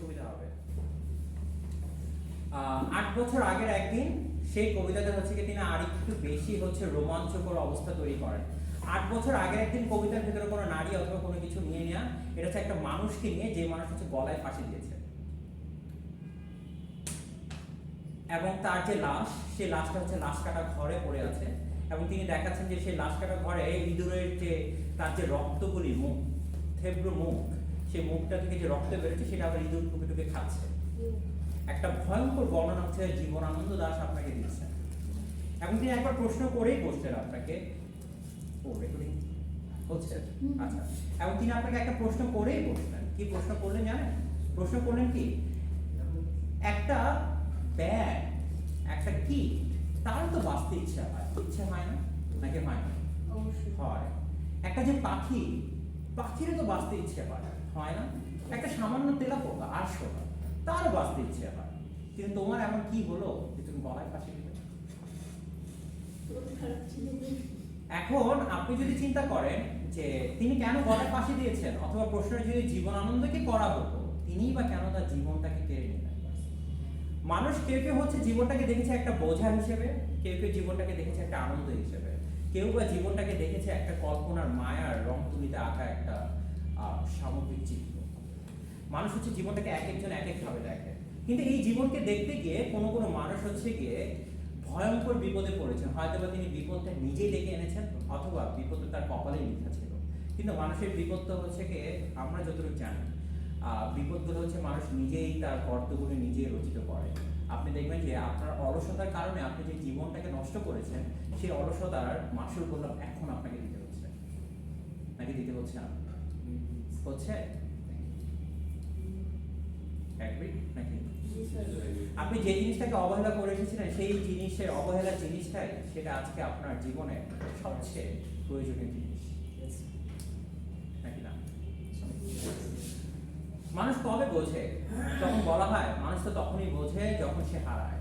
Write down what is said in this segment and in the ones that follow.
সুবিধা হবে। আট বছর আগের একদিন সেই কবিতাটা হচ্ছে কি তিনি আর একটু বেশি হচ্ছে রোমাঞ্চকর অবস্থা তৈরি করেন। আট বছর আগের একদিন কবিতার কোনো নারী অথবা কোনো কিছু নিয়ে নেওয়া এটা হচ্ছে একটা মানুষকে নিয়ে যে মানুষ হচ্ছে গলায় ফাঁসি দিয়েছে। এবং তার যে লাশ, সেই লাশটা হচ্ছে লাশ কাটা ঘরে পড়ে আছে। এবং তিনি দেখাচ্ছেন যে সেই লাশ কাটা ঘরে ইঁদুরের যে তার যে রক্তগুলি, মুখ থেব্র মুখ সেই মুখটা থেকে যে রক্ত বেরোচ্ছে সেটা আবার ইঁদুর টুকে টুকে খাচ্ছে একটা ভয়ঙ্কর বর্ণনা হচ্ছে জীবনানন্দ দাস আপনাকে দিচ্ছেন এবং তিনি একবার প্রশ্ন করেই বসছেন আপনাকে। ও রেকর্ডিং হচ্ছে? আচ্ছা। এবং তিনি আপনাকে একটা প্রশ্ন করেই বসলেন কি প্রশ্ন করলেন জানেন? প্রশ্ন করলেন কি? একটা ব্যাগ একটা কি তার তো বাঁচতে ইচ্ছা হয়। ইচ্ছা হয় না? নাকি হয় না? হয়। একটা যে পাখি পাখিরও তো বাঁচতে ইচ্ছে হয়। হয় না। একটা সামান্য তেলা পোকা আটশোটা তারও বাঁচতে ইচ্ছে হয়। কিন্তু তোমার এমন কি হলো? যে তুমি গলায় ছিল এখন আপনি যদি চিন্তা করেন যে তিনি কেন গলায় ফাঁসি দিয়েছেন, অথবা প্রশ্নটা যদি জীবন আনন্দকে করা হতো তিনিই বা কেন তার জীবনটাকে কেড়ে নিলেন? মানুষ কেউ কেউ হচ্ছে জীবনটাকে দেখেছে একটা বোঝা হিসেবে, কেউ কেউ জীবনটাকে দেখেছে একটা আনন্দ হিসেবে। কেউ বা জীবনটাকে দেখেছে একটা কল্পনার মায়ার রং তুলিতে আঁকা একটা আহ, সামগ্রিক চিত্র মানুষ হচ্ছে জীবনটাকে এক একজন এক একভাবে দেখে। কিন্তু এই জীবনকে দেখতে গিয়ে কোনো কোনো মানুষ হচ্ছে গিয়ে ভয়ঙ্কর বিপদে পড়েছেন হয়তো বা তিনি বিপদটা নিজেই ডেকে এনেছেন অথবা বিপদটা তার কপালে লিখা ছিল। কিন্তু মানুষের বিপদ তো হচ্ছে গিয়ে আমরা যতটুকু জানি বিপদগুলো হচ্ছে মানুষ নিজেই তার কর্তগুলো নিজেই রচিত করে। আপনি দেখবেন যে আপনার অলসতার কারণে আপনি যে জীবনটাকে নষ্ট করেছেন সেই অলসতার মাসুল করলাম এখন আপনাকে দিতে হচ্ছে। নাকি দিতে হচ্ছে না। হচ্ছে আপনি যে জিনিসটাকে অবহেলা করে এসেছিলেন সেই জিনিসের অবহেলা জিনিসটাই সেটা আজকে আপনার জীবনে সবচেয়ে প্রয়োজনীয় জিনিস। নাকি না? মানুষ কবে বোঝে? যখন বলা হয় মানুষ তো তখনই বোঝে যখন সে হারায়।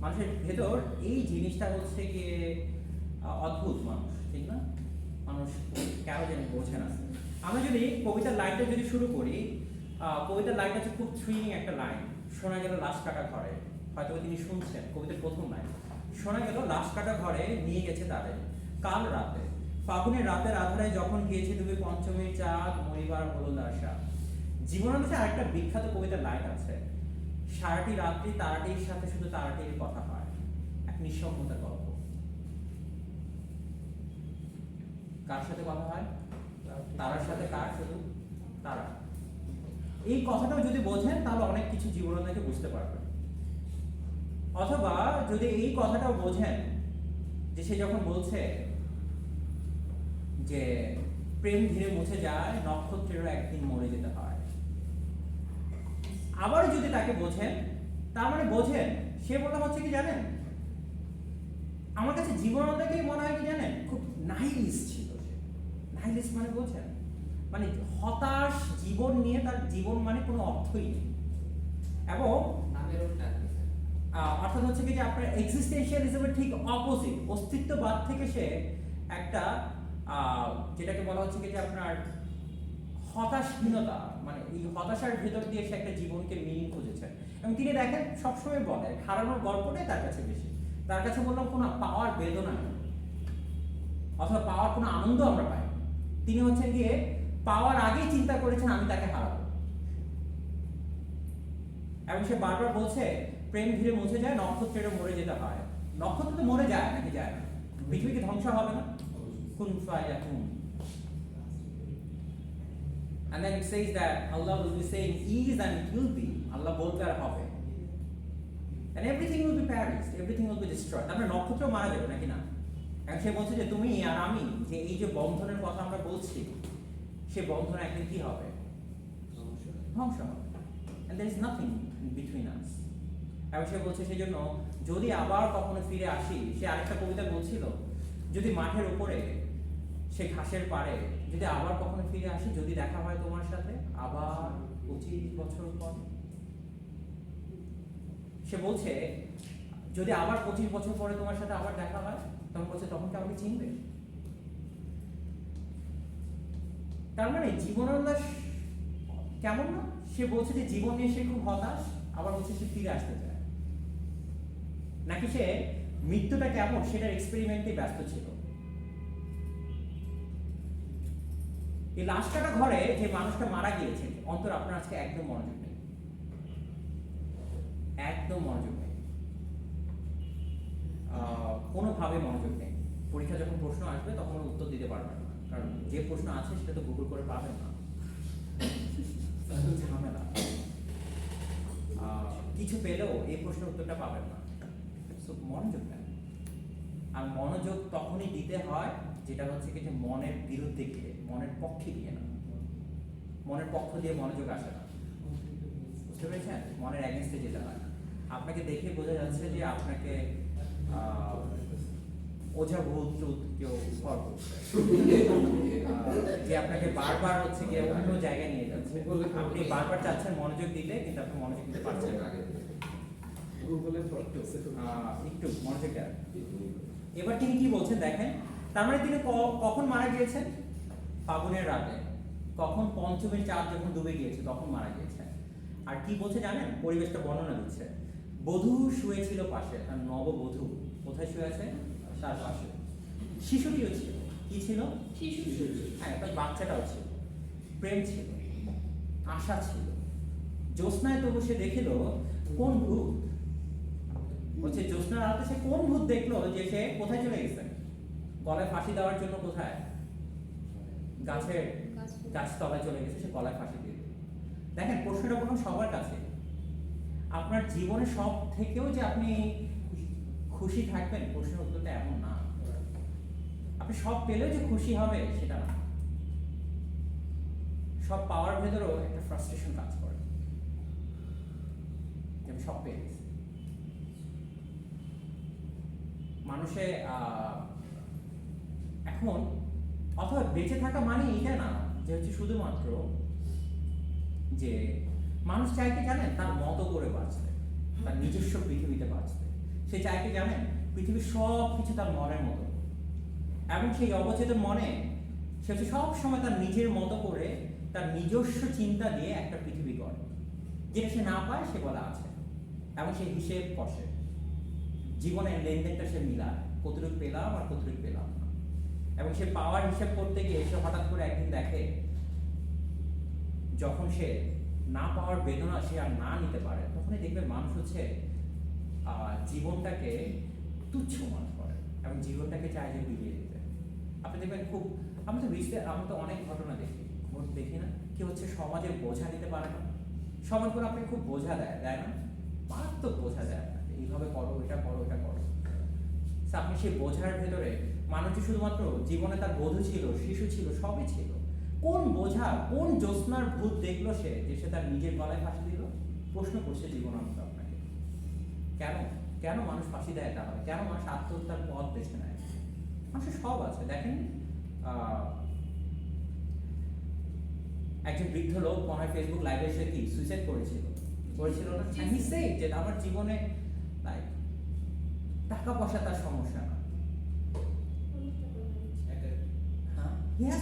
মানুষের ভেতর এই জিনিসটা হচ্ছে গিয়ে অদ্ভুত মানুষ ঠিক না? মানুষ কেন জানি বোঝে না। আমরা যদি কবিতার লাইনটা যদি শুরু করি কবিতার লাইনটা হচ্ছে খুব থ্রিলিং একটা লাইন শোনা গেল লাশ কাটা ঘরে। হয়তো তিনি শুনছেন কবিতার প্রথম লাইন শোনা গেল লাশ কাটা ঘরে নিয়ে গেছে তাদের। কাল রাতে। ফাগুনের রাতের আধারে যখন গিয়েছে তুমি পঞ্চমীর চাঁদ, মরিবার হলুদ আশা জীবনানন্দে আরেকটা বিখ্যাত কবিতার লাইন আছে। সারাটি রাত্রি তারাটির সাথে শুধু তারাটির কথা হয়। এক নিঃসঙ্গতার গল্প। কার সাথে কথা হয়? তারার সাথে কার? শুধু তারা। এই কথাটাও যদি বোঝেন, তাহলে অনেক কিছু জীবনানন্দকে বুঝতে পারবেন অথবা যদি এই কথাটাও বোঝেন, যে সে যখন বলছে যে প্রেম ধীরে মুছে যায়, নক্ষত্রেরও একদিন মরে যেতে হয়। আবার যদি তাকে বোঝেন, তার মানে বোঝেন, সে বলা হচ্ছে কি জানেন? আমার কাছে জীবনটাকেই মনে হয় কি জানেন? খুব নাইলিস ছিল। সে মানে বোঝেন। মানে হতাশ জীবন নিয়ে তার জীবন মানে কোনো অর্থই নেই। এবং অর্থাৎ হচ্ছে কি যে আপনার এক্সিস্টেন্সিয়ালিজমের ঠিক অপোজিট অস্তিত্ববাদ থেকে সে একটা যেটাকে বলা হচ্ছে কি যে আপনার হতাশহীনতা মানে এই হতাশার ভেতর দিয়ে সে একটা জীবনকে মিনিং খুঁজেছেন এবং তিনি দেখেন সবসময় বলে হারানোর গল্পটাই তার কাছে বেশি। তার কাছে বললাম কোনো পাওয়ার বেদনা নেই। অথবা পাওয়ার কোনো আনন্দ আমরা পাই। তিনি হচ্ছেন গিয়ে পাওয়ার আগেই চিন্তা করেছেন আমি তাকে হারাবো। এবং সে বারবার বলছে প্রেম ধীরে মুছে যায় নক্ষত্রেরও মরে যেতে হয়। নক্ষত্র তো মরে যায় নাকি যায় না? ধ্বংস হবে না? কুন And then it says that Allah will be saying is and it will be. আল্লাহ বলতে আর হবে। And everything will be perished, everything will be destroyed. নক্ষত্র মারা যাবে নাকি না? সে বলছে যে তুমি আর আমি যে এই যে বন্ধনের কথা আমরা বলছি সে বন্ধন একদিন কি হবে? ধ্বংস হবে। there is nothing in between এবং সে বলছে সেই জন্য যদি আবার কখনো ফিরে আসি সে আরেকটা কবিতা বলছিল যদি মাঠের উপরে সে ঘাসের পাড়ে যদি আবার কখনো ফিরে আসি যদি দেখা হয় তোমার সাথে আবার পঁচিশ বছর পর? সে বলছে যদি আবার পঁচিশ বছর পরে তোমার সাথে আবার দেখা হয়, তখন বলছে, তখন কি আমাকে চিনবে? তার মানে জীবনানন্দ কেমন না? সে বলছে যে জীবন নিয়ে সে খুব হতাশ, আবার বলছে সে ফিরে আসতে চায়। নাকি সে মৃত্যুটা কেমন? সেটার এক্সপেরিমেন্টে ব্যস্ত ছিল। এই লাশ কাটা ঘরে যে মানুষটা মারা গিয়েছে, অন্তর আপনার আজকে একদম মনোযোগ নেই। একদম মনোযোগ কোনোভাবে মনোযোগ নেই পরীক্ষা যখন প্রশ্ন আসবে, তখন উত্তর দিতে পারবেন না। কারণ যে প্রশ্ন আছে, সেটা তো গুগল করে পাবেন না। ঝামেলা। কিছু পেলেও এই প্রশ্নের উত্তরটা পাবেন না। মনোযোগ দেন আর মনোযোগ তখনই দিতে হয়, যেটা হচ্ছে কি যে মনের বিরুদ্ধে গিয়ে, মনের পক্ষে গিয়ে না। মনের পক্ষ দিয়ে মনোযোগ আসে না। বুঝতে পেরেছেন? মনের অ্যাগেনস্টে যেতে হয় আপনাকে দেখে বোঝা যাচ্ছে যে আপনাকে ওঝা ভূত কেউ করছে। যে আপনাকে বারবার হচ্ছে গিয়ে অন্য জায়গায় নিয়ে যাচ্ছে। আপনি বারবার চাচ্ছেন মনোযোগ দিতে কিন্তু আপনি মনোযোগ দিতে পারছেন না। একটু মনোযোগ দেন। এবার তিনি কি বলছেন দেখেন তার মানে তিনি কখন মারা গিয়েছেন? ফাগুনের রাতে। কখন পঞ্চমের চাঁদ যখন ডুবে গিয়েছে তখন মারা গিয়েছেন। আর কি বলছে জানেন? পরিবেশটা বর্ণনা দিচ্ছে। বধূ শুয়েছিল পাশে আর নববধূ। কোথায় শুয়ে আছে? তার পাশে। শিশুটিও ছিল। কি ছিল? শিশু হ্যাঁ একটা বাচ্চাটাও ছিল। প্রেম ছিল। আশা ছিল। জ্যোৎস্নায় তবু সে দেখিল কোন ভূত? বলছে জ্যোৎস্নার আলোতে সে কোন ভূত দেখল যে সে কোথায় চলে গেছে? গলায় ফাঁসি দেওয়ার জন্য কোথায়? গাছের গাছ তলায় চলে গেছে সে গলায় ফাঁসি দিয়ে দেখেন প্রশ্নটা বলুন সবার কাছে। আপনার জীবনে সব থেকেও যে আপনি খুশি থাকবেন? প্রশ্নের উত্তরটা এমন না। আপনি সব পেলেও যে খুশি হবে, সেটা না। সব পাওয়ার ভেতরেও একটা ফ্রাস্ট্রেশন কাজ করে। আমি সব পেয়ে গেছি। মানুষে এখন অথবা বেঁচে থাকা মানে এটা না, যে হচ্ছে শুধুমাত্র যে মানুষ কি জানেন? তার মতো করে বাঁচতে, তার নিজস্ব পৃথিবীতে বাঁচতে। সে চায় কি জানেন, পৃথিবীর সব কিছু তার মনের মতো। এবং সেই অবচেতন মনে, সে হচ্ছে সব সময় তার নিজের মতো করে তার নিজস্ব চিন্তা দিয়ে একটা পৃথিবী করে যেটা সে না পায়, সে বলা আছে। এবং সে হিসেব কষে জীবনের লেনদেনটা সে মিলায়। কতটুকু পেলাম আর কতটুকু পেলাম না। এবং সে পাওয়ার হিসেব করতে গিয়ে সে হঠাৎ করে একদিন দেখে, যখন সে না পাওয়ার বেদনা সে আর না নিতে পারে, তখনই দেখবে মানুষ হচ্ছে জীবনটাকে তুচ্ছ মনে করে এবং জীবনটাকে চায় যে বিলিয়ে দিতে। আপনি দেখবেন খুব আমি তো রিসে আমি তো অনেক ঘটনা দেখি। দেখি না? কি হচ্ছে? সমাজের বোঝা নিতে পারে না। সমাজ করে আপনি খুব বোঝা দেয় দেয় না? মারাত্মক বোঝা দেয় আপনাকে। এইভাবে করো, এটা করো এটা করো। আপনি সেই বোঝার ভেতরে মানুষ যে শুধুমাত্র জীবনে তার বধূ ছিল, শিশু ছিল, সবই ছিল। কোন বোঝা, কোন জ্যোৎস্নার ভূত দেখল সে যে সে তার নিজের গলায় ফাঁসি দিল? প্রশ্ন করছে আপনাকে কেন কেন মানুষ ফাঁসি দেয় তাহলে কেন মানুষ আত্মহত্যার পথ বেছে নেয় মানুষের সব আছে দেখেন একজন বৃদ্ধ লোক মনে হয় ফেসবুক লাইভে এসে কি সুইসাইড করেছিল করেছিল না he said যে আমার জীবনে টাকা পয়সা তার সমস্যা না হ্যাঁ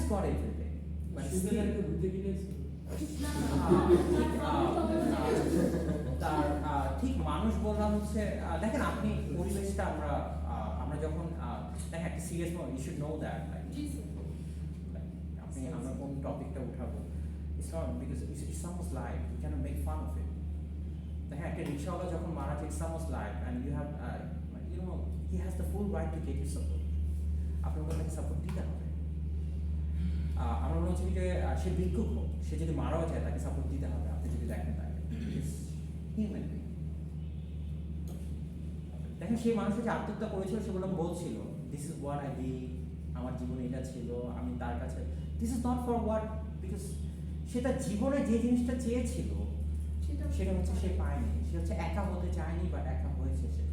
তার ঠিক মানুষ বললাম হচ্ছে দেখেন আপনি পরিবেশটা আমরা আমরা যখন দেখেন একটা serious you should know that আপনি আমরা কোন টপিকটা উঠাবো? It's not because it's it's life you can make fun of it দেখেন একটা রিক্সাওয়ালা যখন মারা যায় Shams life and you have you know he has the full right to get you support আপনার সাপোর্ট দিতে হবে? আহ, আমার মনে হচ্ছে যে সে ভিক্ষুক হোক সে যদি মারাও যায় তাকে সাপোর্ট দিতে হবে আপনি যদি দেখেন তাকে। হিউম্যান দেখেন সেই মানুষের যে আত্মহত্যা করেছিল সেগুলো বলছিল this is what I did আমার জীবনে এটা ছিল আমি তার কাছে this is not for what because সে তার জীবনে যে জিনিসটা চেয়েছিল সেটা হচ্ছে সে পায়নি। সে হচ্ছে একা হতে চায়নি বা একা হয়েছে সে।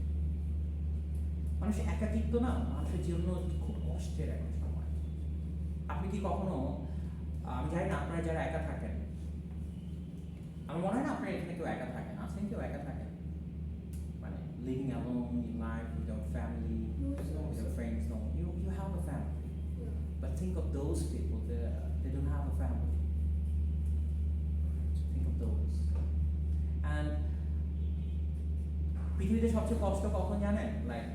মানুষ একাকিত্ব না মানুষের জন্য খুব কষ্টের একটা সময়। আপনি কি কখনো আমি জানি না আপনারা যারা একা থাকেন আমার মনে হয় না আপনারা এখানে কেউ একা থাকেন আছেন কেউ একা থাকেন। living alone in life with your family, with your friends. No, you, you have a family. But think of those people that they don't have a family. Think of those. And পৃথিবীতে সবচেয়ে কষ্ট কখন জানেন like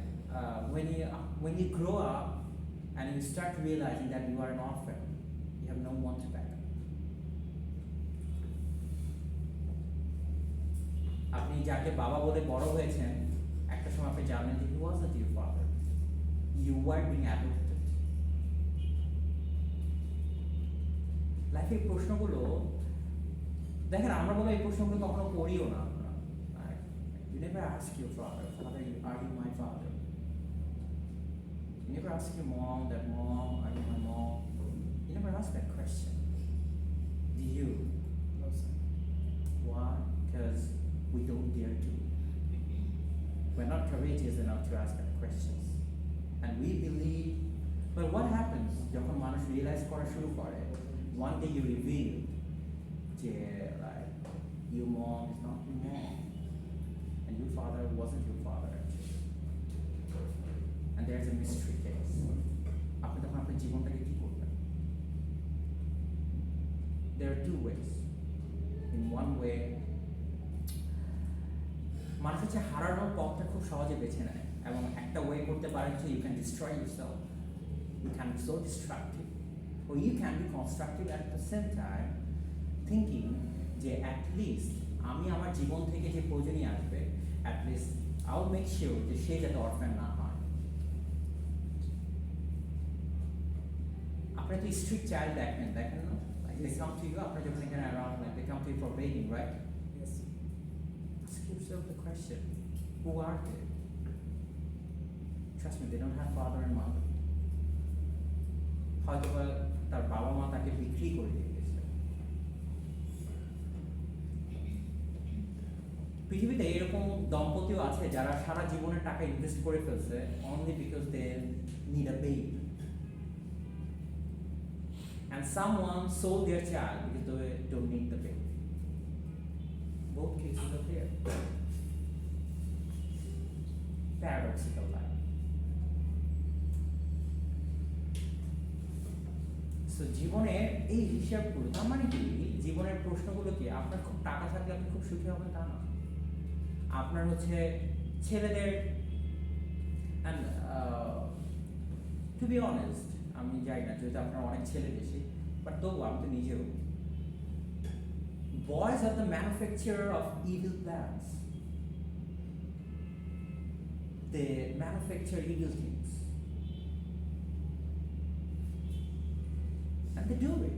when you when you grow up and you start realizing that you are an orphan, you have no one to back up. আপনি যাকে বাবা বলে বড় হয়েছেন একটা সময় আপনি জানলেন যে he was not your father you were being adopted লাইফের প্রশ্নগুলো দেখেন আমরা বলে এই প্রশ্নগুলো কখনো করিও না আমরা you never ask your father father you are you my father You never ask your mom that mom, are you my mom? You never ask that question. Do you? Why? Because we don't dare to. We're not courageous enough to ask that questions. And we believe, but what happens যখন মানুষ realise করা শুরু করে one day you reveal যে like your mom is not your mom and your father wasn't your father actually. And there's a mystery case. আপনি তখন আপনার জীবনটাকে কি করবেন? There are two ways. In one way, মানুষ হচ্ছে হারানোর পথটা খুব সহজে বেছে নেয় এবং একটা ওয়ে করতে পারেন যে you can destroy yourself you can be so destructive O you can be constructive at the same time thinking যে অ্যাটলিস্ট আমি আমার জীবন থেকে যে প্রয়োজনীয় আসবে অ্যাটলিস্ট উইল মেক শিওর যে সে যাতে অরফ্যান না হয়। আপনি তো স্ট্রিক্ট চাইল্ড দেখেন দেখেন না? You around like they come to you for begging right. The question who are they? Trust me, they don't have father and mother. হয়তো তার বাবা মা তাকে বিক্রি করে দিয়ে গেছে পৃথিবীতে এরকম দম্পতিও আছে যারা সারা জীবনের টাকা ইনভেস্ট করে ফেলছে only because they need a baby and someone sold their. Both cases are there. Paradoxical life. So জীবনের এই হিসাবগুলো তার মানে কি? জীবনের প্রশ্নগুলো কি? আপনার খুব টাকা থাকলে আপনি খুব সুখী হবেন? তা না। আপনার হচ্ছে ছেলেদের uh, to be honest আমি যাই না যেহেতু আপনার অনেক ছেলে বেশি বাট তবু আমি তো নিজেও। Boys are the manufacturer of evil plans they manufacture evil things and they do it.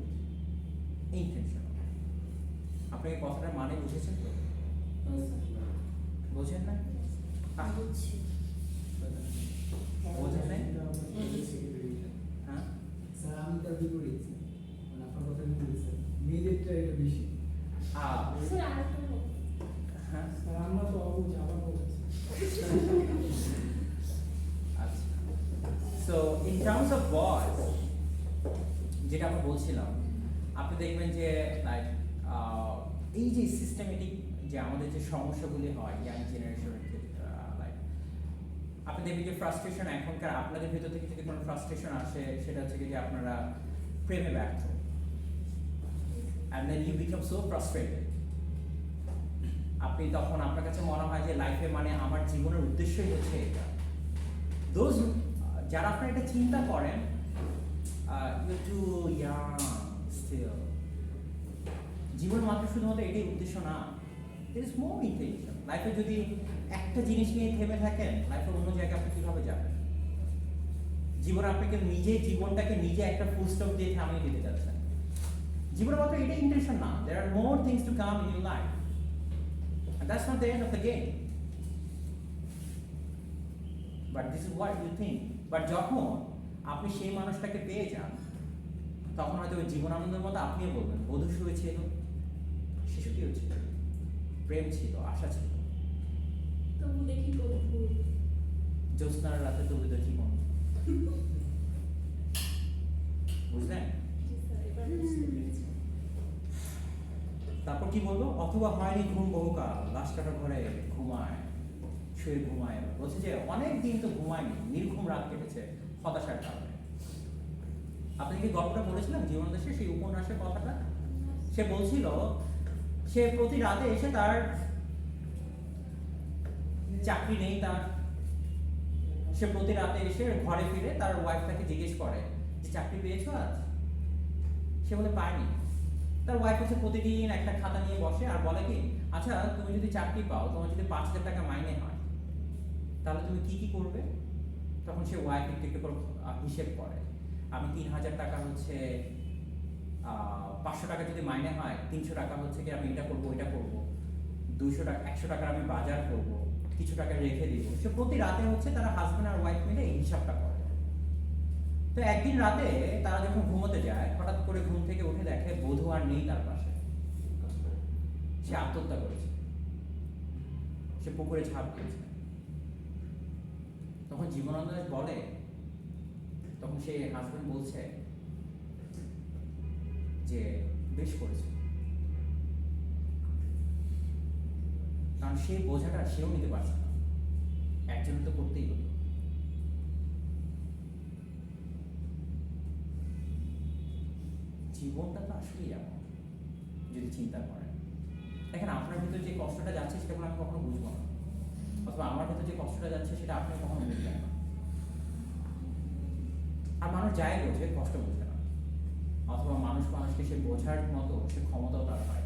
Intentionally আপনি এই কথাটার মানে বুঝেছেন তো. বোঝেন না। বোঝেন নাই? Secretary. হ্যাঁ? স্যার আমি তার বিপরীত। মানে আপনার কথা মেয়েদেরটা এটা বেশি আহ, স্যার, আরেকটা বলুন। হ্যাঁ স্যার আমরা তো অবুঝ আবার বলছি আচ্ছা so in terms of boys যেটা আমরা বলছিলাম, আপনি দেখবেন যে লাইক এই যে সিস্টেমেটিক যে আমাদের যে সমস্যাগুলি হয় ইয়াং জেনারেশনের লাইক আপনি দেখবেন যে ফ্রাস্ট্রেশন এখনকার আপনাদের ভিতর থেকে যদি কোনো ফ্রাস্ট্রেশন আসে, সেটা হচ্ছে যে আপনারা প্রেমে ব্যর্থ। And then you become so frustrated আপনি তখন আপনার কাছে মনে হয় যে লাইফে মানে আমার জীবনের উদ্দেশ্যই হচ্ছে এটা। দোজ যারা আপনার এটা চিন্তা করেন ইউ টু ইয়াং স্টিল জীবন মাত্র শুধুমাত্র এটাই উদ্দেশ্য না ইট ইস মোর ইন্টেনশন লাইফে যদি একটা জিনিস নিয়ে থেমে থাকেন লাইফের অন্য জায়গায় আপনি কীভাবে যাবেন? জীবন আপনাকে নিজে, জীবনটাকে নিজে একটা ফুল স্টপ দিয়ে থামিয়ে দিতে যাচ্ছেন জীবনে মাত্র এটাই ইন্টেনশন না there are more things to come in life that's not the end of the game. But this is what you think. But যখন আপনি সেই মানুষটাকে পেয়ে যান তখন হয়তো ওই জীবনানন্দের মতো আপনিও বলবেন বধূ শুয়ে ছিল শিশুটিও ছিল প্রেম ছিল আশা ছিল। তবু দেখি জ্যোৎস্নার রাতে তবু দেখি মন? বুঝলেন। তারপর কি বলব অথবা হয়নি ঘুম বহুকাল লাশ কাটা ঘরে ঘুমায় শুয়ে ঘুমায়। বলছে যে অনেক দিন তো ঘুমায়নি নির্ঘুম রাত কেটেছে। হতাশার কারণে। আপনি কি গল্পটা বলেছিলাম জীবন দেশে সেই উপন্যাসের কথাটা? সে বলছিল, সে প্রতি রাতে এসে তার চাকরি নেই তার। সে প্রতি রাতে এসে ঘরে ফিরে তার ওয়াইফ তাকে জিজ্ঞেস করে, যে চাকরি পেয়েছ আজ? সে বলে পায়নি তার ওয়াইফ হচ্ছে প্রতিদিন একটা খাতা নিয়ে বসে আর বলে কি আচ্ছা তুমি যদি চাকরি পাও, তোমার যদি পাঁচ হাজার টাকা মাইনে হয়, তাহলে তুমি কি কি করবে? তখন সে করে আহ, হিসেব করে। আমি তিন হাজার টাকা হচ্ছে পাঁচশো টাকা যদি মাইনে হয় তিনশো টাকা হচ্ছে কি আমি এটা করব এটা করব। দুইশো টাকা একশো টাকার আমি বাজার করব কিছু টাকা রেখে দিব। সে প্রতি রাতে হচ্ছে তারা হাজব্যান্ড আর ওয়াইফ মিলে এই হিসাবটা করে। তো একদিন রাতে তারা যখন ঘুমোতে যায় হঠাৎ করে ঘুম থেকে উঠে দেখে বধূ আর নেই তার পাশে। সে আত্মহত্যা করেছে। সে পুকুরে ঝাঁপ দিয়েছে। তখন জীবনানন্দ বলে, তখন সে হাজবেন্ড বলছে যে, বেশ করেছে। কারণ সেই বোঝাটা সেও নিতে পারছে না। একজন তো করতেই হতো। জীবনটা তো আসলেই এমন, যদি চিন্তা করেন। দেখেন, আপনার ভিতরে যে কষ্টটা যাচ্ছে, সেটা আমি কখনো বুঝব না। অথবা আমার ভিতরে যে কষ্টটা যাচ্ছে সেটা আপনি কখনো বুঝবেন না। আর মানুষ যাই বোঝে, কষ্ট বোঝে না। অথবা মানুষ মানুষকে সে বোঝার মতো, সে ক্ষমতাও তার না।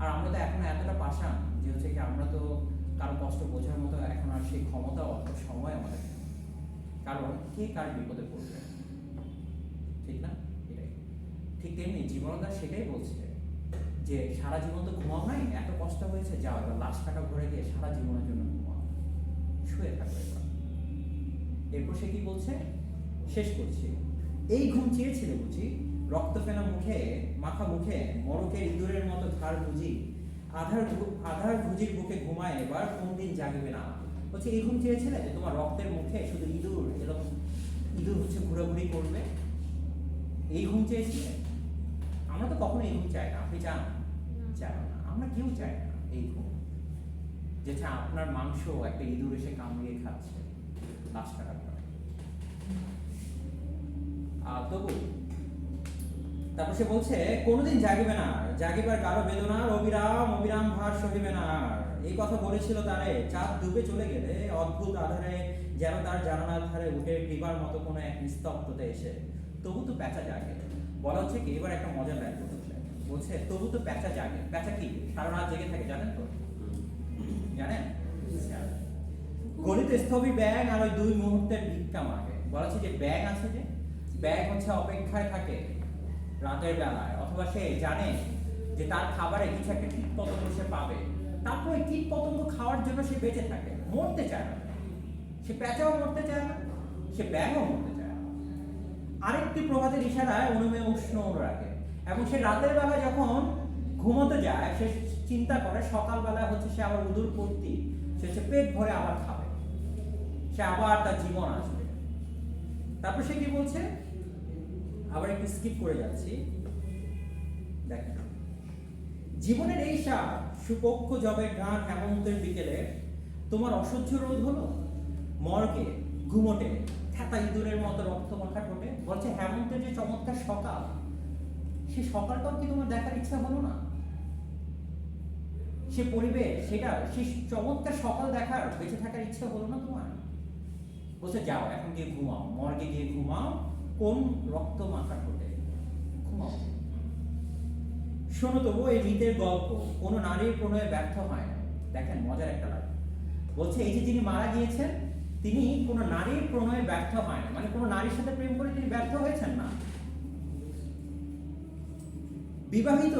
আর আমরা তো এখন এতটা পাশান যে হচ্ছে কি আমরা তো কারও কষ্ট বোঝার মতো এখন আর সেই ক্ষমতা অথবা সময় আমাদের কারণ কে কার বিপদে পড়বে? ঠিক না? এটাই। ঠিক তেমনি জীবনদা সেটাই বলছে যে সারা জীবন তো ঘুমাও নাই, এত কষ্ট হয়েছে, যাও এবার লাশ টাকা ভরে গিয়ে সারা জীবনের জন্য শুয়ে থাকো এবার এরপর সে কি বলছে? শেষ করছি। এই ঘুম চেয়েছিলে বুঝি রক্ত ফেনা মুখে মুখে মরকের ইঁদুরের মতো ধার বুঝি। আধার আধার ভুজির বুকে ঘুমায় এবার কোন দিন জাগবে না। এই ঘুম চেয়েছিলে যে তোমার রক্তের মুখে শুধু ইঁদুর এরকম ইঁদুর হচ্ছে ঘোরাঘুরি করবে? এই ঘুম চেয়েছিলে? আমরা তো কখনো এই ঘুম চাই না। আপনি চান? চাই না। আমরা কেউ চাই না এই ঘুম। যেটা আপনার মাংস একটা ইঁদুর এসে কামড়িয়ে খাচ্ছে। লাশ টাকার তবু, তারপর সে বলছে, কোনোদিন জাগিবে না, জাগিবার কারও বেদনার অবিরাম অবিরাম ভার সহিবে না। এই কথা বলেছিল তারে, চাঁদ ডুবে চলে গেলে অদ্ভুত আধারে যেন তার জানালার ধারে উঠে কৃপার মতো কোনো এক নিস্তব্ধতে এসে, তবু তো প্যাঁচা জাগে। বলা হচ্ছে কি, এবার একটা মজার বলছে বলছে, তবু তো প্যাঁচা জাগে। প্যাঁচা কি? সারা রাত জেগে থাকে, জানেন তো? জানেন? গণিত স্থবির ব্যাগ আর ওই দুই মুহূর্তের ভিক্ষা মাগে বলা যে ব্যাগ আছে যে ব্যাগ হচ্ছে অপেক্ষায় থাকে রাতের বেলায়। অথবা সে জানে যে তার খাবারে কিছু একটা কীট পতঙ্গ সে পাবে। তারপরে কীট পতঙ্গ খাওয়ার জন্য সে বেঁচে থাকে। মরতে চায় না। সে পেঁচাও মরতে চায় না, সে ব্যাগও মরতে চায় না। আরেকটি প্রভাতের ইশারায় অনুমে উষ্ণ রাখে এবং সে রাতের বেলা যখন ঘুমোতে যায়, সে চিন্তা করে সকালবেলা হচ্ছে সে আবার উদুর পড়তি, সে হচ্ছে পেট ভরে আবার খাবে। সে আবার তার জীবন আসবে। তারপর সে কি বলছে? আবার একটু স্কিপ করে যাচ্ছি। দেখেন জীবনের এই সাপ সুপক্ষ জবে গান হেমন্তের বিকেলে তোমার অসহ্য রোধ হলো? মর্গে, ঘুমোটে, খ্যাতা ইঁদুরের মতো রক্ত মাখা ঠোঁটে, বলছে হেমন্তের যে চমৎকার সকাল, সে সকালটাও কি তোমার দেখার ইচ্ছা হলো না? সে পরিবেশ, সেটা সেই চমৎকার সকাল দেখার বেঁচে থাকার ইচ্ছা হলো না তোমার? বলছে, যাও, এখন গিয়ে ঘুমাও, মর্গে গিয়ে ঘুমাও, কোন রক্ত মাথা ঠোঁটে? ঘুমাও। শোনো তবু এই মৃতের গল্প, কোনো নারীর প্রণয়ে ব্যর্থ হয় না। দেখেন, মজার একটা লাগে বলছে, এই যে যিনি মারা গিয়েছেন, তিনি কোনো নারীর প্রণয়ে ব্যর্থ হয় না। মানে কোনো নারীর সাথে প্রেম করে তিনি ব্যর্থ হয়েছেন না। বিবাহিত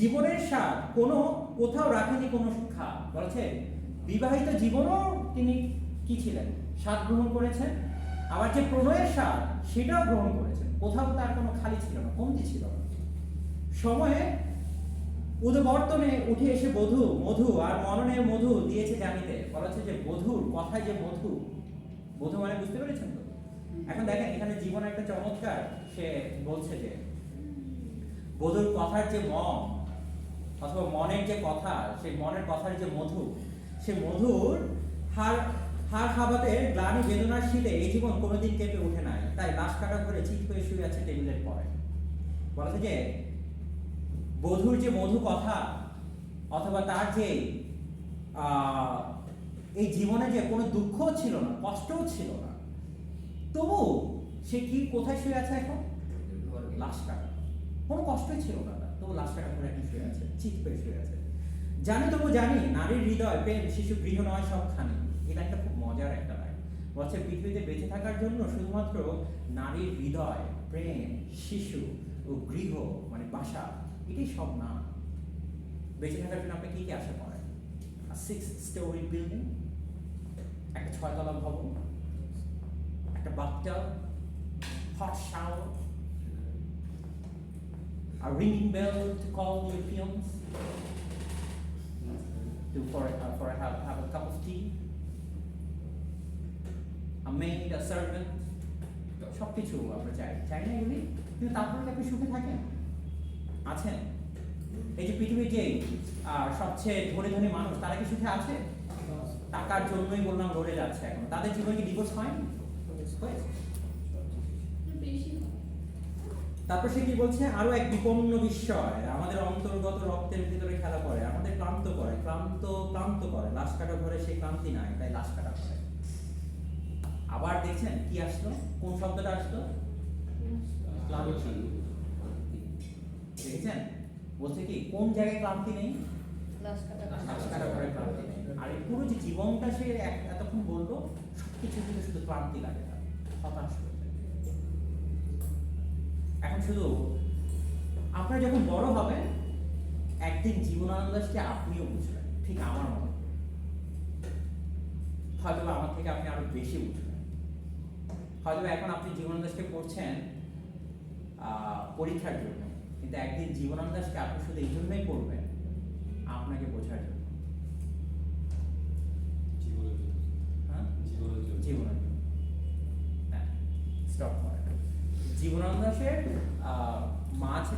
জীবনের স্বাদ কোনো কোথাও রাখেনি কোনো শিক্ষা। বলেছে, বিবাহিত জীবনও তিনি কি ছিলেন? স্বাদ গ্রহণ করেছেন, আবার যে প্রণয়ের স্বাদ, সেটাও গ্রহণ করেছেন। কোথাও তার কোনো খালি ছিল না, কমতি ছিল না। সময়ে উদবর্তনে উঠে এসে বধূ, মধু আর মননের মধু দিয়েছে জানিতে বলা হচ্ছে যে বধুর কথায় যে মধু বধূ মানে বুঝতে পেরেছেন তো? এখন দেখেন, এখানে জীবন একটা চমৎকার সে বলছে যে, বধুর কথার যে মন অথবা মনের যে কথা সেই মনের কথার যে মধু সে মধুর হার হার হাবাতে গ্লানি বেদনার শীতে এই জীবন কোনোদিন কেঁপে ওঠে নাই। তাই লাশ কাটা করে চিত হয়ে শুয়ে আছে টেবিলের পরে। বলা যে বধুর যে মধু কথা অথবা তার যে এই জীবনে যে কোনো দুঃখও ছিল না কষ্টও ছিল না তবু সে কি কোথায় শুয়ে আছে এখন? লাশ কাটা। কোনো কষ্টই ছিল না। তবু লাশ কাটা করে এখন শুয়ে আছে চিত পেয়ে শুয়ে আছে জানি তবু জানি নারীর হৃদয় প্রেম শিশু গৃহ নয় সবখানে। এটা একটা খুব মজার একটা লাইন বলছে পৃথিবীতে বেঁচে থাকার জন্য শুধুমাত্র নারীর হৃদয় প্রেম শিশু ও গৃহ মানে বাসা এটাই সব না। বেঁচে থাকার জন্য আপনি কি কি আশা করেন? সিক্স স্টোরি বিল্ডিং একটা ছয়তলা ভবন একটা bathtub hot shower a ringing bell to call your peons to for uh, for have, have a cup of tea? A maid a servant? সব কিছু আমরা চাই। চাই না এগুলি? কিন্তু তারপরে আপনি সুখে থাকেন? আছেন? এই যে পৃথিবীর যে সবচেয়ে ধনী ধনী মানুষ তারা কি সুখে আছে? টাকার জন্যই বললাম লড়ে যাচ্ছে এখন। তাদের জীবনে কি ডিভোর্স হয়নি? হয়েছে বেশি হয় তারপর সে কি বলছে? আরও এক বিপন্ন বিস্ময়। আমাদের অন্তর্গত রক্তের ভিতরে খেলা করে আমাদের ক্লান্ত করে ক্লান্ত ক্লান্ত করে। লাশ কাটা ঘরে সেই ক্লান্তি নাই তাই লাশ কাটা করে। আবার দেখছেন কি আসলো? কোন শব্দটা আসলো? ক্লান্তি। দেখেছেন? বলছে কি কোন জায়গায় ক্লান্তি নেই? লাশ কাটা ঘরে। ক্লান্তি নেই। আর এই পুরো যে জীবনটা সে এতক্ষণ বলল সবকিছু থেকে শুধু ক্লান্তি লাগে তার হতাশ হয়ে। এখন শুধু আপনারা যখন বড় হবেন একদিন জীবনানন্দ দাসকে আপনিও বুঝবেন ঠিক আমার মতো। হয়তো আমার থেকে আপনি আরও বেশি বুঝবেন। হয়তো এখন আপনি জীবনানন্দ দাসকে পড়ছেন পরীক্ষার জন্য কিন্তু একদিন জীবনানন্দ দাসকে আপনি শুধু এই জন্যই পড়বেন আপনাকে বোঝার জন্য। জীবনের জন্য। হ্যাঁ? জীবনের জন্য। জীবনের জন্য। হ্যাঁ স্টপ করেন। জীবনানন্দ দাসের আহ, মা ছিলেন